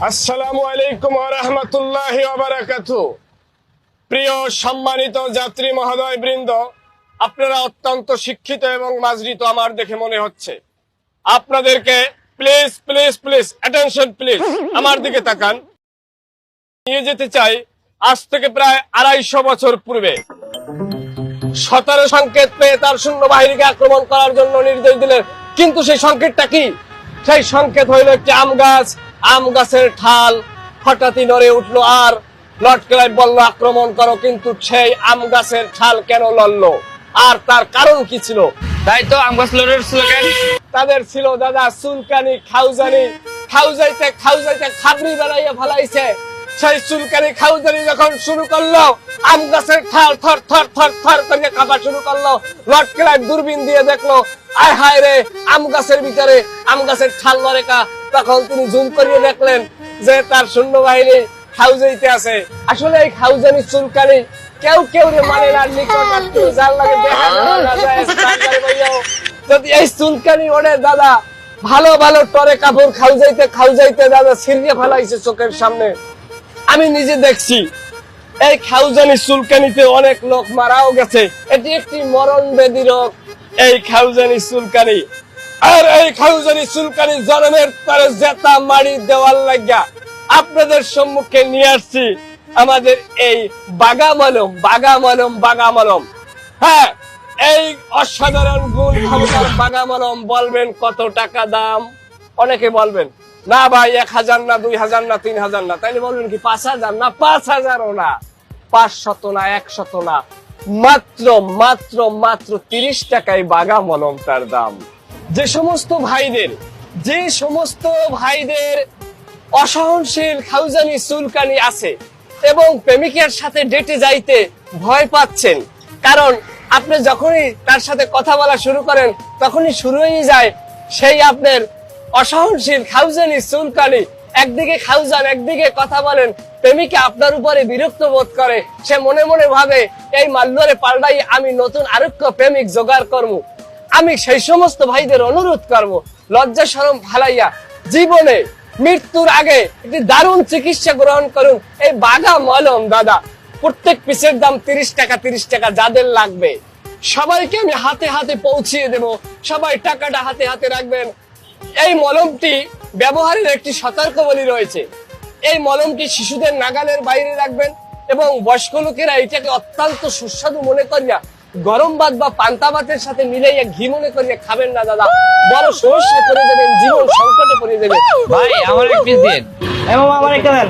আসসালামু আলাইকুম রহমতুল্লাহ বারাকাতু। প্রিয় সম্মানিত যাত্রী মহোদয় বৃন্দ, আপনারা অত্যন্ত শিক্ষিত এবং মাজরিত আমার দেখে মনে হচ্ছে। আপনাদেরকে please please please attention please আমার দিকে তাকান। নিয়ে যেতে চাই আজ থেকে প্রায় আড়াইশো বছর পূর্বে। সতেরো সংকেত পেয়ে তার শূন্য বাহিনীকে আক্রমণ করার জন্য নির্দেশ দিলেন। কিন্তু সেই সংকেতটা কি? সেই সংকেত হইল একটি আম গাছ আম গাছের ঠাল হঠাৎই নড়ে উঠল আর লর্ড ক্লাইভ বলল আক্রমণ করো। কিন্তু সেই আম গাছের ঠাল কেন লড়লো? আর তার কারণ কি ছিল? তাই তো আম গাছ লড়ের স্লোগান তাদের ছিল দাদা চুলকানি খাউজানি। খাউজাইতে খাউজাইতে খাবরি বেড়াইয়া ফেলাইছে। সেই চুলকানি খাউজানি যখন শুরু করল, আম গাছের ঠাল, থর থর থর থর করে কাঁপা শুরু করল লট ক্লাইভ দূরবীন দিয়ে দেখল, আয় হায় রে, আম গাছের ভিতরে, আম গাছের ঠাল লরেকা তখন তিনি জুম করিয়ে দেখলেন যে তার শূন্য বাহিনী খাউজাইতে আছে। আসলে এই খাউজানি চুলকানি কেউ কেউ রে মানে না, নিকট যার লাগে দেখা যদি এই চুলকানি ওড়ে দাদা ভালো ভালো টরে কাপড় খাউ যাইতে খাউ যাইতে দাদা ছিঁড়িয়ে ফেলাইছে চোখের সামনে আমি নিজে দেখছি। এই খাউজানি চুলকানিতে অনেক লোক মারাও গেছে। এটি একটি মরণ বেদি রোগ। এই খাউজানি চুলকানি। আর এই খাউজানি চুলকানি জনমের তারে জেতা মারি দেওয়ার লাগিয়া আপনাদের সম্মুখে নিয়ে আসছি আমাদের এই বাগা মলম বাগা মলম বাগা মলম হ্যাঁ এই অসাধারণ গুণ ক্ষমতার বাগা মলম বলবেন কত টাকা দাম? অনেকে বলবেন না ভাই, এক হাজার না, দুই হাজার না, তিন হাজার না। তাইলে বলবেন কি, পাঁচ হাজার না, পাঁচ হাজারও না। পাঁচ শত না, এক শত না। মাত্র মাত্র মাত্র তিরিশ টাকায় বাগা মলম তার দাম। যে সমস্ত ভাইদের, যে সমস্ত ভাইদের অসহনশীল খাউজানি, চুলকানি আছে এবং প্রেমিকের সাথে ডেটে যাইতে ভয় পাচ্ছেন, কারণ আপনি যখনই তার সাথে কথা বলা শুরু করেন, তখনই শুরু হয়ে যায় সেই আপনার অসহনশীল খাউজানি চুলকানি। একদিকে খাউজান, একদিকে কথা বলেন। প্রেমিকা আপনার উপরে বিরক্ত বোধ করে। সে মনে মনে ভাবে, এই মাল্যরে পাল্টাই আমি নতুন আরোগ্য প্রেমিক জোগাড় করব। আমি সেই সমস্ত ভাইদের অনুরোধ করব। লজ্জা সরম ফালাইয়া জীবনে মৃত্যুর আগে একটি দারুণ চিকিৎসা গ্রহণ করুন। এই বাগা মলম, দাদা। প্রত্যেক পিসের দাম তিরিশ টাকা তিরিশ টাকা যাদের লাগবে। সবাইকে আমি হাতে হাতে পৌঁছিয়ে দেব। সবাই টাকাটা হাতে হাতে রাখবেন। এই মলমটি ব্যবহারের একটি সতর্কবলী রয়েছে। এই মলমটি শিশুদের নাগালের বাইরে রাখবেন এবং বয়স্ক লোকেরা এটাকে অত্যন্ত সুস্বাদু মনে করিয়া গরম ভাত বা পান্তা ভাতের সাথে মিলাইয়া ঘি মনে করিয়া খাবেন না দাদা। বড় সমস্যা করে দেবেন জীবন সংকটে পড়ে দেবেন ভাই আমার এক পিস দিন। আমার একটা দেন।